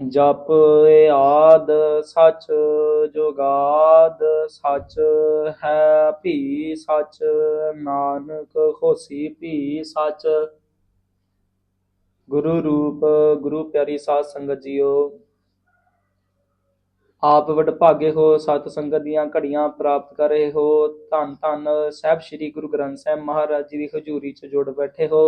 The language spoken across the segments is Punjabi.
ਜਪ ਆਦ ਸੱਚ ਜੁਗਾਦ ਸੱਚ ਹੈ ਭੀ ਸਚ, ਨਾਨਕ ਹੋਸੀ ਭੀ ਸਚ। ਗੁਰੂ ਰੂਪ, ਗੁਰੂ ਪਿਆਰੀ ਸਾਧ ਸੰਗਤ ਜੀਓ, ਆਪ ਵਡਭਾਗੇ ਹੋ, ਸਤ ਸੰਗਤ ਦੀਆਂ ਘੜੀਆਂ ਪ੍ਰਾਪਤ ਕਰ ਰਹੇ ਹੋ। ਧੰਨ ਧੰਨ ਸਾਹਿਬ ਸ੍ਰੀ ਗੁਰੂ ਗ੍ਰੰਥ ਸਾਹਿਬ ਮਹਾਰਾਜ ਜੀ ਦੀ ਹਜ਼ੂਰੀ 'ਚ ਜੁੜ ਬੈਠੇ ਹੋ।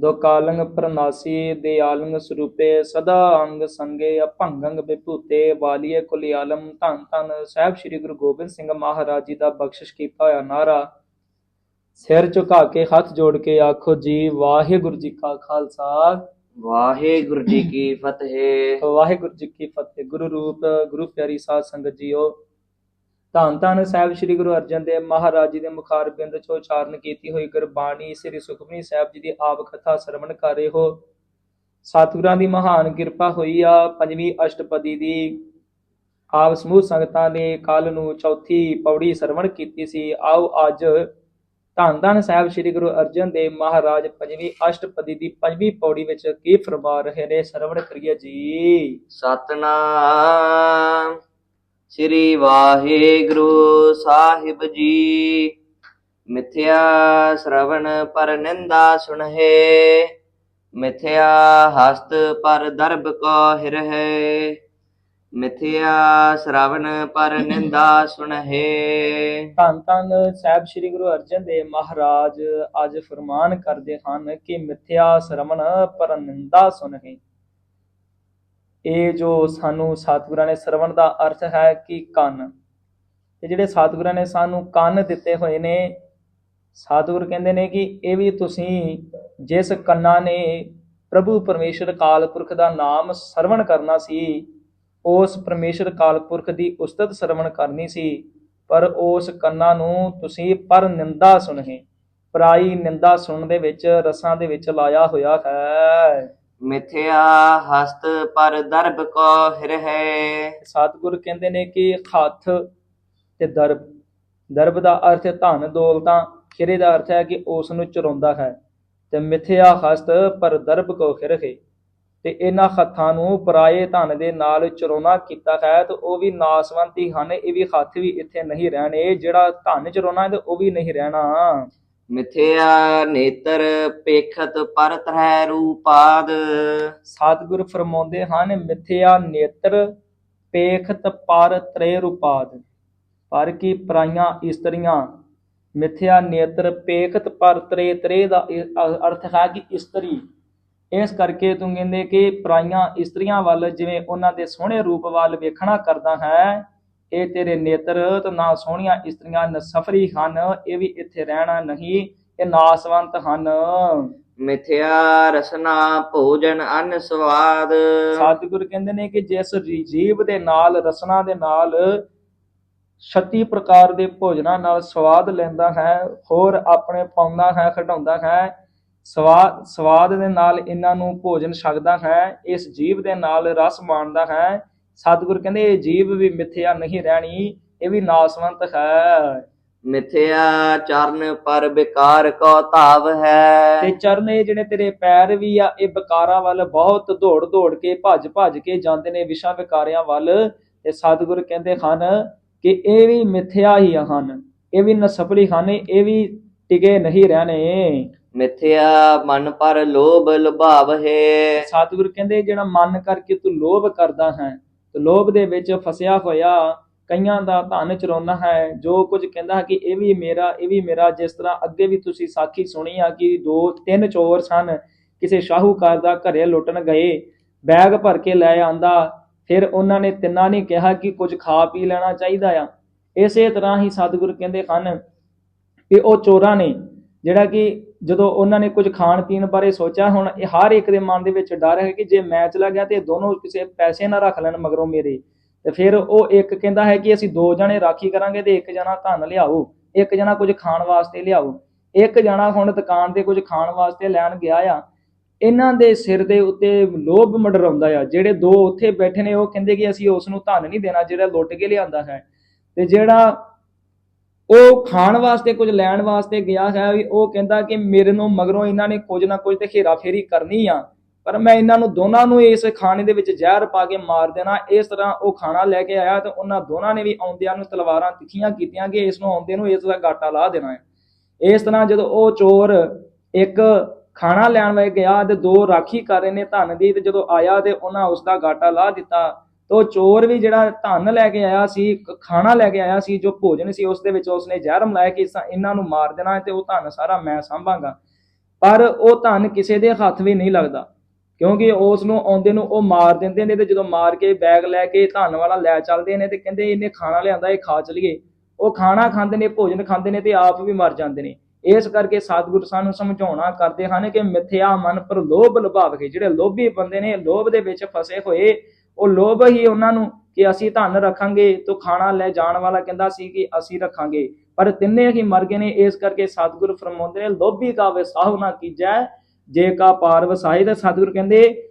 ਦੋ ਕਾਲੰਗ ਪ੍ਰਨਾਸੀ ਦੇ ਆਲੰਗ ਸਰੂਪੇ ਸਦਾ ਅੰਗ ਸੰਗੇ ਅਭੰਗੰਗ ਵਿਭੂਤੇ ਵਾਲੀਏ ਕੁਲ ਆਲਮ ਧੰਨ ਧੰਨ ਸਾਹਿਬ ਸ੍ਰੀ ਗੁਰੂ ਗੋਬਿੰਦ ਸਿੰਘ ਮਹਾਰਾਜ ਜੀ ਦਾ ਬਖਸ਼ਿਸ਼ ਕੀਤਾ ਹੋਇਆ ਨਾਰਾ। ਸਿਰ ਝੁਕਾ ਕੇ ਹੱਥ ਜੋੜ ਕੇ ਆਖੋ ਜੀ ਵਾਹਿਗੁਰੂ ਜੀ ਕਾ ਖਾਲਸਾ। ਵਾਹਿਗੁਰੂ ਜੀ ਕੀ ਫਤਿਹ। ਵਾਹਿਗੁਰੂ ਜੀ ਕੀ ਫਤਿਹ। ਗੁਰੂ ਰੂਪ ਗੁਰੂ ਪਿਆਰੀ ਸਾਧ ਸੰਗਤ ਜੀਓ ਧੰਨ ਧੰਨ ਸਾਹਿਬ ਸ੍ਰੀ ਗੁਰੂ ਅਰਜਨ ਦੇਵ ਮਹਾਰਾਜ ਜੀ ਦੇ ਮੁਖਾਰ ਬਿੰਦ ਚੋਂ ਉਚਾਰਨ ਕੀਤੀ ਹੋਈ ਗੁਰਬਾਣੀ ਸ੍ਰੀ ਸੁਖਮਨੀ ਸਾਹਿਬ ਜੀ ਦੀ ਆਪ ਕਥਾ ਸਰਵਣ ਕਰ ਰਹੇ ਹੋ। ਸਤਿਗੁਰਾਂ ਦੀ ਮਹਾਨ ਕਿਰਪਾ ਹੋਈ ਆ ਪੰਜਵੀਂ ਅਸ਼ਟਪਦੀ ਦੀ। ਆਪ ਸਮੂਹ ਸੰਗਤਾਂ ਨੇ ਕੱਲ ਨੂੰ ਚੌਥੀ ਪੌੜੀ ਸਰਵਣ ਕੀਤੀ ਸੀ। ਆਓ ਅੱਜ ਧੰਨ ਧੰਨ ਸਾਹਿਬ ਸ੍ਰੀ ਗੁਰੂ ਅਰਜਨ ਦੇਵ ਮਹਾਰਾਜ ਪੰਜਵੀਂ ਅਸ਼ਟਪਦੀ ਦੀ ਪੰਜਵੀਂ ਪੌੜੀ ਵਿੱਚ ਕੀ ਫਰਮਾ ਰਹੇ ਨੇ? ਸਰਵਣ ਕਰੀਏ ਜੀ। ਸਤਨਾਮ। ਸ੍ਰੀ ਵਾਹਿਗੁਰੂ ਸਾਹਿਬ ਜੀ। ਮਿਥਿਆ ਸ਼ਰਵਣ ਪਰ ਨਿੰਦਾ ਸੁਣਹਿ, ਮਿਥਿਆ ਹਸਤ ਪਰ ਦਰਬ ਕੋ ਹਿਰਹਿ, ਮਿਥਿਆ ਸ਼ਰਵਣ ਪਰ ਨਿੰਦਾ ਸੁਣਹਿ। ਧੰਨ ਧੰਨ ਸਾਹਿਬ ਸ੍ਰੀ ਗੁਰੂ ਅਰਜਨ ਦੇਵ ਮਹਾਰਾਜ, ਅੱਜ ਫਰਮਾਨ ਕਰਦੇ ਹਨ ਕਿ ਮਿਥਿਆ ਸ਼ਰਮਣ ਪਰ ਨਿੰਦਾ ਸੁਨਹਿ ਇਹ ਜੋ ਸਾਨੂੰ ਸਤਿਗੁਰਾਂ ਨੇ ਸਰਵਣ ਦਾ ਅਰਥ ਹੈ ਕਿ ਕੰਨ। ਤੇ ਜਿਹੜੇ ਸਤਿਗੁਰਾਂ ਨੇ ਸਾਨੂੰ ਕੰਨ ਦਿੱਤੇ ਹੋਏ ਨੇ, ਸਤਿਗੁਰ ਕਹਿੰਦੇ ਨੇ ਕਿ ਇਹ ਵੀ ਤੁਸੀਂ ਜਿਸ ਕੰਨਾਂ ਨੇ ਪ੍ਰਭੂ ਪਰਮੇਸ਼ਰ ਕਾਲ ਪੁਰਖ ਦਾ ਨਾਮ ਸਰਵਣ ਕਰਨਾ ਸੀ, ਉਸ ਪਰਮੇਸ਼ਰ ਕਾਲ ਪੁਰਖ ਦੀ ਉਸਤਤ ਸਰਵਣ ਕਰਨੀ ਸੀ, ਪਰ ਉਸ ਕੰਨਾਂ ਨੂੰ ਤੁਸੀਂ ਪਰ ਨਿੰਦਾ ਸੁਣੇ ਪਰਾਈ ਨਿੰਦਾ ਸੁਣਨ ਦੇ ਵਿੱਚ, ਰਸਾਂ ਦੇ ਵਿੱਚ ਲਾਇਆ ਹੋਇਆ ਹੈ। ਮਿਥਿਆ ਹਸਤ ਪਰ ਦਰਬ ਕੋ ਹਿਰਹਿ ਸਤਿਗੁਰ ਕਹਿੰਦੇ ਨੇ ਕਿ ਹੱਥ ਤੇ ਦਰਬ ਦਰਬ ਦਾ ਅਰਥ ਹੈ ਧਨ, ਦੌਲਤਾਂ ਖਿਰੇ ਦਾ ਅਰਥ ਹੈ ਕਿ ਉਸ ਨੂੰ ਚੁਰਾਉਂਦਾ ਹੈ। ਤੇ ਮਿਥਿਆ ਹਸਤ ਪਰ ਦਰਬ ਕੋ ਖਿਰਹੇ ਤੇ ਇਹਨਾਂ ਹੱਥਾਂ ਨੂੰ ਪਰਾਏ ਧਨ ਦੇ ਨਾਲ ਚੁਰਾਉਣਾ ਕੀਤਾ ਹੈ ਤੇ ਉਹ ਵੀ ਨਾਸਵੰਤੀ ਹਨ। ਇਹ ਵੀ ਹੱਥ ਵੀ ਇੱਥੇ ਨਹੀਂ ਰਹਿਣੇ। ਜਿਹੜਾ ਧਨ ਚੁਰਾਉਣਾ ਤੇ ਉਹ ਵੀ ਨਹੀਂ ਰਹਿਣਾ। ਮਿਥਿਆ ਨੇਤਰ ਪੇਖਤ ਪਰ ਤਰੈ ਰੂਪਾਦ। ਸਤਿਗੁਰ ਫਰਮਾਉਂਦੇ ਹਨ, ਮਿਥਿਆ ਨੇਤਰ ਪੇਖਤ ਪਰ ਤ੍ਰੇ ਰੂਪਾਦ। ਪਰ ਕੀ ਪਰਾਈਆਂ ਇਸਤਰੀਆਂ, ਮਿਥਿਆ ਨੇਤਰ ਪੇਖਤ ਪਰ ਤ੍ਰੇ ਤ੍ਰੇ ਦਾ ਅਰਥ ਹੈ ਕਿ ਇਸਤਰੀ। ਇਸ ਕਰਕੇ ਤੂੰ ਕਹਿੰਦੇ ਕਿ ਪਰਾਈਆਂ ਇਸਤਰੀਆਂ ਵੱਲ ਜਿਵੇਂ ਉਹਨਾਂ ਦੇ ਸੋਹਣੇ ਰੂਪ ਵੱਲ ਵੇਖਣਾ ਕਰਦਾ ਹੈ ਇਹ ਤੇਰੇ ਨੇਤਰ ਤੇ ਨਾ ਸੋਹਣੀਆਂ ਇਸਤਰੀਆਂ ਨਸਫਰੀ ਹਨ ਇਹ ਵੀ ਇੱਥੇ ਰਹਿਣਾ ਨਹੀਂ ਇਹ ਨਾਸਵੰਤ ਹਨ। ਮਿਥਿਆ ਰਸਨਾ ਭੋਜਨ ਅਨ ਸਵਾਦ। ਸਤਿਗੁਰ ਕਹਿੰਦੇ ਨੇ ਕਿ ਜਿਸ ਜੀਵ ਦੇ ਨਾਲ ਰਸਨਾ ਦੇ ਨਾਲ 36 ਪ੍ਰਕਾਰ ਦੇ ਭੋਜਨਾਂ ਨਾਲ ਸਵਾਦ ਲੈਂਦਾ ਹੈ ਹੋਰ ਆਪਣੇ ਪਾਉਂਦਾ ਹੈ ਖਡਾਉਂਦਾ ਹੈ ਸਵਾਦ ਸਵਾਦ ਦੇ ਨਾਲ ਇਹਨਾਂ ਨੂੰ ਭੋਜਨ ਛਕਦਾ ਹੈ ਇਸ ਜੀਵ ਦੇ ਨਾਲ ਰਸ ਮਾਣਦਾ ਹੈ ਸਤਿਗੁਰ ਕਹਿੰਦੇ ਇਹ ਜੀਵ ਵੀ ਮਿੱਥਿਆ ਨਹੀਂ ਰਹਿਣੀ ਇਹ ਵੀ ਨਾਸਵੰਤ ਹੈ। ਮਿਥਿਆ ਚਰਨ ਪਰ ਵਿਕਾਰ ਕੋ ਧਾਵ ਹੈ। ਤੇ ਚਰਨ ਇਹ ਜਿਹੜੇ ਤੇਰੇ ਪੈਰ ਵੀ ਆ ਇਹ ਵਿਕਾਰਾਂ ਵੱਲ ਬਹੁਤ ਦੌੜ ਦੌੜ ਕੇ ਭੱਜ ਭੱਜ ਕੇ ਜਾਂਦੇ ਨੇ ਵਿਸ਼ਾ ਵਿਕਾਰਿਆਂ ਵੱਲ। ਤੇ ਸਤਿਗੁਰ ਕਹਿੰਦੇ ਹਨ ਕਿ ਇਹ ਵੀ ਮਿਥਿਆ ਹੀ ਹਨ। ਇਹ ਵੀ ਨਸਪਲੀ ਹਨ ਇਹ ਵੀ ਟਿਕੇ ਨਹੀਂ ਰਹਿਣੇ। ਮਿਥਿਆ ਮਨ ਪਰ ਲੋਭ ਲੁਭਾਵ ਹੈ। ਸਤਿਗੁਰ ਕਹਿੰਦੇ ਜਿਹੜਾ ਮਨ ਕਰਕੇ ਤੂੰ ਲੋਭ ਕਰਦਾ ਹੈ ਲੋਭ ਦੇ ਵਿੱਚ ਫਸਿਆ ਹੋਇਆ ਕਈਆਂ ਦਾ ਧਨ ਚਰਾਉਣਾ ਹੈ, ਜੋ ਕੁਝ ਕਹਿੰਦਾ ਕਿ ਇਹ ਵੀ ਮੇਰਾ, ਇਹ ਵੀ ਮੇਰਾ, ਜਿਸ ਤਰ੍ਹਾਂ ਅੱਗੇ ਵੀ ਤੁਸੀਂ ਸਾਖੀ ਸੁਣੀ ਆ ਕਿ ਦੋ, ਤਿੰਨ ਚੋਰ ਸਨ, ਕਿਸੇ ਸ਼ਾਹੂਕਾਰ ਦਾ ਘਰੇ ਲੁੱਟਣ ਗਏ, ਬੈਗ ਭਰ ਕੇ ਲੈ ਆਂਦਾ, ਫਿਰ ਉਹਨਾਂ ਨੇ ਤਿੰਨਾਂ ਨੇ ਕਿਹਾ ਕਿ ਕੁਝ ਖਾ ਪੀ ਲੈਣਾ ਚਾਹੀਦਾ ਆ। ਇਸੇ ਤਰ੍ਹਾਂ ਹੀ ਸਤਿਗੁਰ ਕਹਿੰਦੇ ਹਨ ਕਿ ਉਹ ਚੋਰਾਂ ਨੇ ਜਿਹੜਾ ਕਿ ਜਦੋਂ ਉਹਨਾਂ ਨੇ ਕੁਝ ਖਾਣ ਪੀਣ ਬਾਰੇ ਸੋਚਿਆ, ਹੁਣ ਇਹ ਹਰ ਇੱਕ ਦੇ ਮਨ ਦੇ ਵਿੱਚ ਡਰ ਹੈ ਕਿ ਜੇ ਮੈਂ ਚਲਾ ਗਿਆ ਤੇ ਦੋਨੋਂ ਕਿਸੇ ਪੈਸੇ ਨਾ ਰੱਖ ਲੈਣ ਮਗਰੋਂ ਮੇਰੇ। ਤੇ ਫਿਰ ਉਹ ਇੱਕ ਕਹਿੰਦਾ ਹੈ ਕਿ ਅਸੀਂ ਦੋ ਜਣੇ ਰਾਖੀ ਕਰਾਂਗੇ ਤੇ ਇੱਕ ਜਣਾ ਧਨ ਲਿਆਓ, ਇੱਕ ਜਣਾ ਕੁਝ ਖਾਣ ਵਾਸਤੇ ਲਿਆਓ। ਇੱਕ ਜਣਾ ਹੁਣ ਦੁਕਾਨ ਤੇ ਕੁਝ ਖਾਣ ਵਾਸਤੇ ਲੈਣ ਗਿਆ ਆ। ਇਹਨਾਂ ਦੇ ਸਿਰ ਦੇ ਉੱਤੇ ਲੋਭ ਮਡਰਾਉਂਦਾ ਆ। ਜਿਹੜੇ ਦੋ ਉੱਥੇ ਬੈਠੇ ਨੇ ਉਹ ਕਹਿੰਦੇ ਕਿ ਅਸੀਂ ਉਸ ਨੂੰ ਧਨ ਨਹੀਂ ਦੇਣਾ, ਜਿਹੜਾ ਲੁੱਟ ਕੇ ਲਿਆਂਦਾ ਹੈ। ਤੇ ਜਿਹੜਾ ਉਹ ਖਾਣ ਵਾਸਤੇ, ਕੁਝ ਲੈਣ ਵਾਸਤੇ ਗਿਆ ਹੈ ਵੀ ਉਹ ਕਹਿੰਦਾ ਕਿ ਮੇਰੇ ਨੂੰ ਮਗਰੋਂ ਇਹਨਾਂ ਨੇ ਕੁਝ ਨਾ ਕੁਝ ਤੇ ਖੇਰਾ ਫੇਰੀ ਕਰਨੀ ਆ। ਪਰ ਮੈਂ ਇਹਨਾਂ ਨੂੰ ਦੋਨਾਂ ਨੂੰ ਇਸ ਖਾਣੇ ਦੇ ਵਿੱਚ ਜ਼ਹਿਰ ਪਾ ਕੇ ਮਾਰ ਦੇਣਾ। ਇਸ ਤਰ੍ਹਾਂ ਉਹ ਖਾਣਾ ਲੈ ਕੇ ਆਇਆ ਤੇ ਉਹਨਾਂ ਦੋਨਾਂ ਨੇ ਵੀ ਆਉਂਦਿਆਂ ਨੂੰ ਤਲਵਾਰਾਂ ਤਿੱਖੀਆਂ ਕੀਤੀਆਂ ਕਿ ਇਸ ਨੂੰ ਆਉਂਦੇ ਨੂੰ ਇਸ ਦਾ ਗਾਟਾ ਲਾ ਦੇਣਾ ਹੈ। ਇਸ ਤਰ੍ਹਾਂ ਜਦੋਂ ਉਹ ਚੋਰ ਇੱਕ ਖਾਣਾ ਲੈਣ ਵੇ ਗਿਆ ਤੇ ਦੋ ਰਾਖੀ ਕਰ ਰਹੇ ਨੇ ਧਨ ਦੀ ਤੇ ਜਦੋਂ ਆਇਆ ਤੇ ਉਹਨਾਂ ਉਸ ਦਾ ਗਾਟਾ ਲਾ ਦਿੱਤਾ। ਤੋ ਚੋਰ ਵੀ ਜਿਹੜਾ ਧਨ ਲੈ ਕੇ ਆਇਆ ਸੀ ਖਾਣਾ ਲੈ ਕੇ ਆਇਆ ਸੀ, ਜੋ ਭੋਜਨ ਸੀ, ਉਸ ਦੇ ਵਿੱਚ ਉਸਨੇ ਜ਼ਹਿਰ ਮਿਲਾਇਆ ਕਿ ਇਹਨਾਂ ਨੂੰ ਮਾਰ ਦੇਣਾ ਤੇ ਉਹ ਧਨ ਸਾਰਾ ਮੈਂ ਸੰਭਾਂਗਾ। ਪਰ ਉਹ ਧਨ ਕਿਸੇ ਦੇ ਹੱਥ ਵੀ ਨਹੀਂ ਲੱਗਦਾ, ਕਿਉਂਕਿ ਉਸ ਨੂੰ ਆਉਂਦੇ ਨੂੰ ਉਹ ਮਾਰ ਦਿੰਦੇ ਨੇ ਤੇ ਜਦੋਂ ਮਾਰ ਕੇ ਬੈਗ ਲੈ ਕੇ ਧਨ ਵਾਲਾ ਲੈ ਚੱਲਦੇ ਨੇ ਤੇ ਕਹਿੰਦੇ ਇਹਨੇ ਖਾਣਾ ਲਿਆਂਦਾ, ਇਹ ਖਾ ਚਲੀਏ। ਉਹ ਖਾਣਾ ਖਾਂਦੇ ਨੇ, ਭੋਜਨ ਖਾਂਦੇ ਨੇ ਤੇ ਆਪ ਵੀ ਮਰ ਜਾਂਦੇ ਨੇ। ਇਸ ਕਰਕੇ ਸਤਿਗੁਰ ਸਾਨੂੰ ਸਮਝਾਉਣਾ ਕਰਦੇ ਹਨ ਕਿ ਮਿੱਥਿਆ ਮਨ ਪਰ ਲੋਭ ਲੁਭਾਵਕੇ ਜਿਹੜੇ ਲੋਭੀ ਬੰਦੇ ਨੇ, ਲੋਭ ਦੇ ਵਿੱਚ ਫਸੇ ਹੋਏ ਉਹ ਲੋਭ ਹੀ ਉਹਨਾਂ ਨੂੰ ਕਿ ਅਸੀਂ ਧਨ ਰੱਖਾਂਗੇ ਤੋ ਖਾਣਾ ਲੈ ਜਾਣ ਵਾਲਾ ਕਹਿੰਦਾ ਸੀ ਕਿ ਅਸੀਂ ਰੱਖਾਂਗੇ। ਪਰ ਤਿੰਨੇ ਹੀ ਮਰ ਗਏ ਨੇ, ਇਸ ਕਰਕੇ ਸਤਿਗੁਰ ਫਰਮਾਉਂਦੇ ਨੇ, ਲੋਭੀ ਕਾ ਵਿਸਾਹ ਨਾ ਕੀਜੈ, ਜੇ ਕਾ ਪਾਰ ਵਸਾਏ ਤਾਂ ਸਤਿਗੁਰ ਕਹਿੰਦੇ,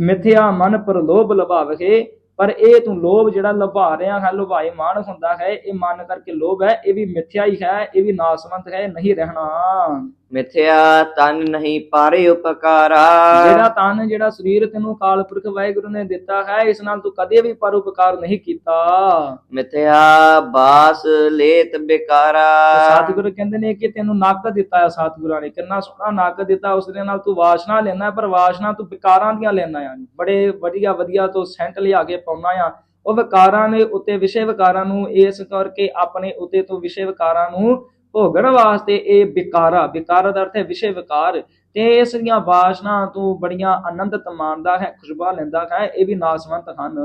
ਮਿਥਿਆ ਮਨ ਪਰ ਲੋਭ ਲਭਾਵਕੇ ਪਰ ਇਹ ਤੂੰ ਲੋਭ ਜਿਹੜਾ ਲਭਾ ਰਿਹਾ ਹੈ ਲੁਭਾਏ ਮਾਨ ਹੁੰਦਾ ਹੈ, ਇਹ ਮਨ ਕਰਕੇ ਲੋਭ ਹੈ, ਇਹ ਵੀ ਮਿਥਿਆ ਹੀ ਹੈ, ਇਹ ਵੀ ਨਾਸਵੰਤ ਹੈ, ਨਹੀਂ ਰਹਿਣਾ। ਮਿਥਿਆ ਤਨ ਨਹੀਂ ਪਾਰੇ ਉਪਕਾਰਾ। ਜਿਹੜਾ ਤਨ ਜਿਹੜਾ ਸਰੀਰ ਤੈਨੂੰ ਕਾਲ ਪੁਰਖ ਵਾਹਿਗੁਰੂ ਨੇ ਦਿੱਤਾ ਹੈ ਇਸ ਨਾਲ ਤੂੰ ਕਦੇ ਵੀ ਪਰਉਪਕਾਰ ਨਹੀਂ ਕੀਤਾ। ਮਿਥਿਆ ਬਾਸ ਲੇਤ ਬਿਕਾਰਾ। ਸਤਿਗੁਰੂ ਕਹਿੰਦੇ ਨੇ ਕਿ ਤੈਨੂੰ ਨੱਕ ਦਿੱਤਾ ਹੈ ਸਤਿਗੁਰਾਂ ਨੇ ਕਿੰਨਾ ਸੋਹਣਾ ਨੱਕ ਦਿੱਤਾ ਉਸ ਦੇ ਨਾਲ ਤੂੰ ਵਾਸ਼ਨਾ ਲੈਣਾ ਪਰ ਵਾਸ਼ਨਾ ਤੂੰ ਵਿਕਾਰਾਂ ਦੀਆਂ ਲੈਣਾ ਆ। ਬੜੇ ਵਧੀਆ ਵਧੀਆ ਤੋਂ ਸੈਂਟ ਲਿਆ ਕੇ ਪਾਉਣਾ ਆ। ਉਹ ਵਿਕਾਰਾਂ ਦੇ ਉੱਤੇ ਵਿਸ਼ੇ ਵਿਕਾਰਾਂ ਨੂੰ ਇਸ ਕਰਕੇ ਆਪਣੇ ਉੱਤੇ ਤੋਂ ਵਿਸ਼ੇ ਵਿਕਾਰਾਂ ਨੂੰ ਭੋਗਣ ਵਾਸਤੇ ਇਹ ਵਿਕਾਰਾ ਵਿਕਾਰ ਦਾ ਅਰਥ ਹੈ ਵਿਸ਼ੇ ਵਿਕਾਰ। ਤੇ ਇਸ ਦੀਆਂ ਵਾਸ਼ਨਾ ਤੂੰ ਬੜੀਆਂ ਆਨੰਦਤ ਮਾਣਦਾ ਹੈ ਖੁਸ਼ਬਾ ਲੈਂਦਾ ਹੈ ਇਹ ਵੀ ਨਾਸਵੰਤ ਹਨ।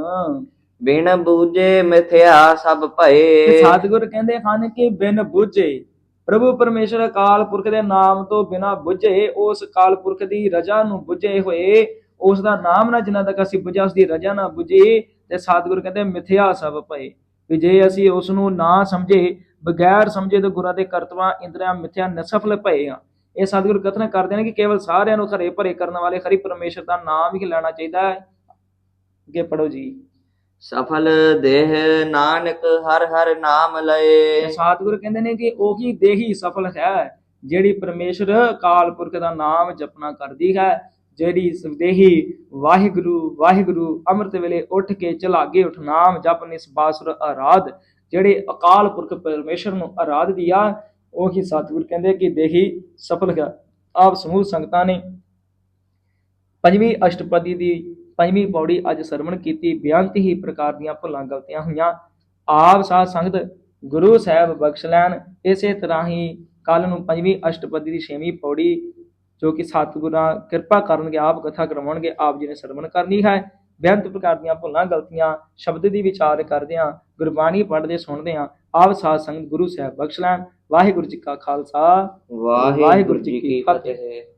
ਬਿਨ ਬੂਝੇ ਮਿਥਿਆ ਸਭ ਭਏ। ਸਤਿਗੁਰ ਕਹਿੰਦੇ ਹਨ ਕਿ ਬਿਨ ਬੁੱਝੇ ਪ੍ਰਭੂ ਪਰਮੇਸ਼ਰ ਅਕਾਲ ਪੁਰਖ ਦੇ ਨਾਮ ਤੋਂ ਬਿਨਾ ਬੁੱਝੇ ਉਸ ਅਕਾਲ ਪੁਰਖ ਦੀ ਰਜਾ ਨੂੰ ਬੁੱਝੇ ਹੋਏ ਉਸ ਦਾ ਨਾਮ ਨਾ ਜਿਨ੍ਹਾਂ ਤੱਕ ਅਸੀਂ ਬੁੱਝਿਆ ਉਸ ਦੀ ਰਜਾ ਨਾ ਬੁੱਝੀ ਤੇ ਸਤਿਗੁਰ ਕਹਿੰਦੇ ਮਿਥਿਆ ਸਭ ਭਏ। ਵੀ ਜੇ ਅਸੀਂ ਉਸ ਨੂੰ ਨਾ ਸਮਝੇ ਬਗੈਰ ਸਮਝੇ ਤਾਂ ਗੁਰਾਂ ਦੇ ਕਰਤਵਾਂ ਇੰਦਰੀਆਂ ਮਿਥਿਆ ਨਸਫਲ ਪਏ ਆ। ਇਹ ਸਤਿਗੁਰ ਕਥਨ ਕਰਦੇ ਨੇ ਕਿ ਕੇਵਲ ਸਾਰਿਆਂ ਨੂੰ ਖਰੇ ਭਰੇ ਕਰਨ ਵਾਲੇ ਹਰੀ ਪਰਮੇਸ਼ਰ ਦਾ ਨਾਮ ਹੀ ਲੈਣਾ ਚਾਹੀਦਾ ਹੈ। ਅੱਗੇ ਪੜੋ ਜੀ। ਸਫਲ ਦੇਹ ਨਾਨਕ ਹਰ ਹਰ ਨਾਮ ਲਏ। ਸਤਿਗੁਰ ਕਹਿੰਦੇ ਨੇ ਕਿ ਉਹੀ ਦੇਹੀ ਸਫਲ ਹੈ ਜਿਹੜੀ ਪਰਮੇਸ਼ਰ ਅਕਾਲ ਪੁਰਖ ਦਾ ਨਾਮ ਜਪਣਾ ਕਰਦੀ ਹੈ ਜਿਹੜੀ ਸਵਦੇਹੀ ਵਾਹਿਗੁਰੂ ਵਾਹਿਗੁਰੂ ਅੰਮ੍ਰਿਤ ਵੇਲੇ ਉੱਠ ਕੇ ਚਲਾਗੇ ਉਠ ਨਾਮ ਜਪ ਨਿਸਬਾਸੁਰ ਆਰਾਧ ਜਿਹੜੇ ਅਕਾਲ ਪੁਰਖ ਪਰਮੇਸ਼ਰ ਨੂੰ ਆਰਾਧਦੀ ਆ ਉਹੀ ਸਤਿਗੁਰ ਕਹਿੰਦੇ ਕਿ ਦੇਹੀ ਸਫਲ ਹੈ ਆਪ ਸਮੂਹ ਸੰਗਤਾਂ ਨੇ ਪੰਜਵੀਂ ਅਸ਼ਟਪਦੀ ਦੀ ਪੰਜਵੀਂ ਪੌੜੀ ਅੱਜ ਸਰਵਣ ਕੀਤੀ। ਬੇਅੰਤ ਹੀ ਪ੍ਰਕਾਰ ਦੀਆਂ ਭੁੱਲਾਂ ਗਲਤੀਆਂ ਹੋਈਆਂ। ਆਪ ਸਾਧ ਸੰਗਤ ਗੁਰੂ ਸਾਹਿਬ ਬਖਸ਼ ਲੈਣ। ਇਸੇ ਤਰ੍ਹਾਂ ਹੀ ਕੱਲ ਨੂੰ ਪੰਜਵੀਂ ਅਸ਼ਟਪਦੀ ਦੀ ਛੇਵੀਂ ਪੌੜੀ ਜੋ ਕਿ ਸਤਿਗੁਰਾਂ ਕਿਰਪਾ ਕਰਨਗੇ, ਆਪ ਕਥਾ ਕਰਵਾਉਣਗੇ ਆਪ ਜੀ ਨੇ ਸਰਵਣ ਕਰਨੀ ਹੈ। ਬੇਅੰਤ ਪ੍ਰਕਾਰ ਦੀਆਂ ਭੁੱਲਾਂ ਗਲਤੀਆਂ ਸ਼ਬਦ ਦੀ ਵਿਚਾਰ ਕਰਦੇ ਹਾਂ ਗੁਰਬਾਣੀ ਪੜ੍ਹਦੇ ਸੁਣਦੇ ਹਾਂ ਆਪ ਸਾਧ ਸੰਗਤ ਗੁਰੂ ਸਾਹਿਬ ਬਖਸ਼ ਲੈਣ। ਵਾਹਿਗੁਰੂ ਜੀ ਕਾ ਖਾਲਸਾ। ਵਾਹਿਗੁਰੂ ਜੀ ਕੀ ਫਤਿਹ।